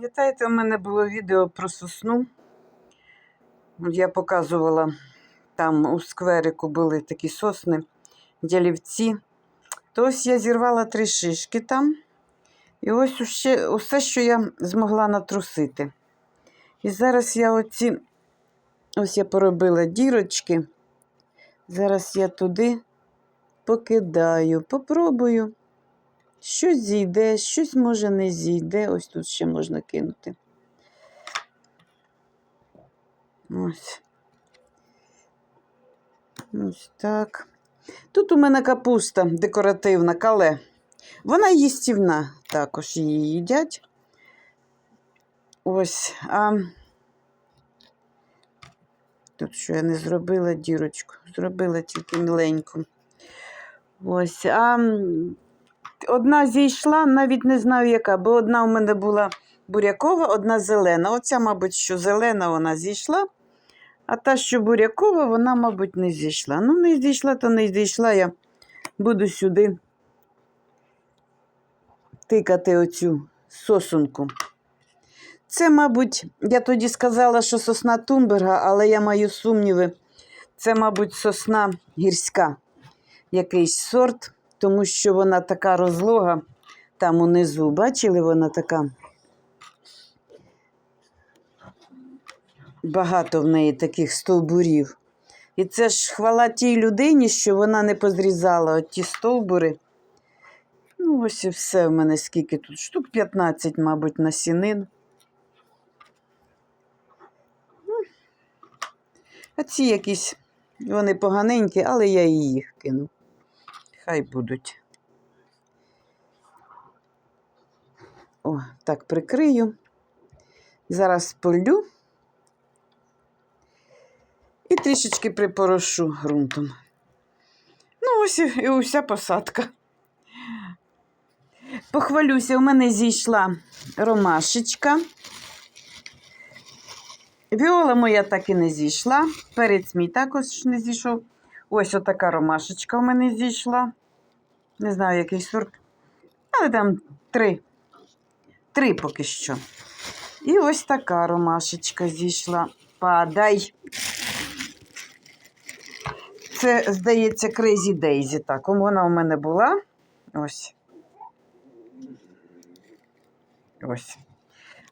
Пам'ятаєте, у мене було відео про сосну. Я показувала, там у скверику були такі сосни, дялівці. То ось я зірвала три шишки там. І ось уще, усе, що я змогла натрусити. І зараз я оці, ось я поробила дірочки. Зараз я туди покидаю, попробую. Щось зійде, щось може не зійде. Ось тут ще можна кинути. Ось. Ось так. Тут у мене капуста декоративна, кале. Вона їстівна, також її їдять. Ось. А тут що я не зробила дірочку, зробила тільки міленьку. Ось. А одна зійшла, навіть не знаю яка, бо одна у мене була бурякова, одна зелена. Оця, мабуть, що зелена вона зійшла, а та, що бурякова, вона, мабуть, не зійшла. Ну, не зійшла, то не зійшла. Я буду сюди тикати оцю сосунку. Це, мабуть, я тоді сказала, що сосна Тумберга, але я маю сумніви. Це, мабуть, сосна гірська, якийсь сорт, тому що вона така розлога там унизу. Бачили, вона така. Багато в неї таких стовбурів. І це ж хвала тій людині, що вона не позрізала от ті стовбури. Ну, ось і все в мене скільки тут. Штук 15, мабуть, насінин. Ну, А ці якісь, вони поганенькі, але я і їх кину. Хай будуть. О, так прикрию. Зараз полю і трішечки припорошу ґрунтом. Ну, ось і уся посадка. Похвалюся, у мене зійшла ромашечка. Віола моя так і не зійшла. Перець мій також не зійшов. Ось отака ромашечка у мене зійшла. Не знаю, який сорт. Але там три. Три поки що. І ось така ромашечка зійшла. Падай. Це, здається, Crazy Daisy. Так, вона у мене була. Ось. Ось.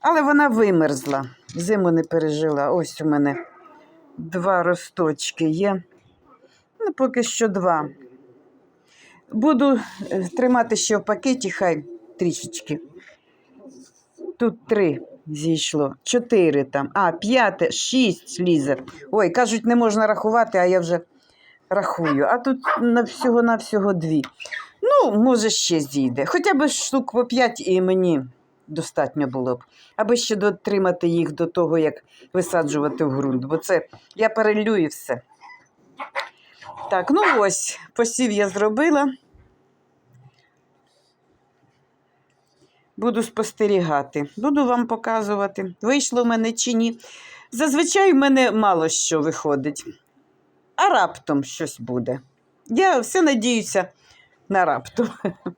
Але вона вимерзла. Зиму не пережила. Ось у мене два росточки є. Ну, поки що два. Буду е, тримати ще в пакеті, хай трішечки. Тут три зійшло, чотири там, а, п'яте, шість лізе. Ой, кажуть, не можна рахувати, а я вже рахую. А тут на всього-навсього дві. Ну, може, ще зійде. Хоча б штук по п'ять і мені достатньо було б. Аби ще дотримати їх до того, як висаджувати в ґрунт. Бо це я перелю і все. Так, ну ось, посів я зробила. Буду спостерігати, буду вам показувати, вийшло в мене чи ні. Зазвичай в мене мало що виходить, а раптом щось буде. Я все надіюся на раптом.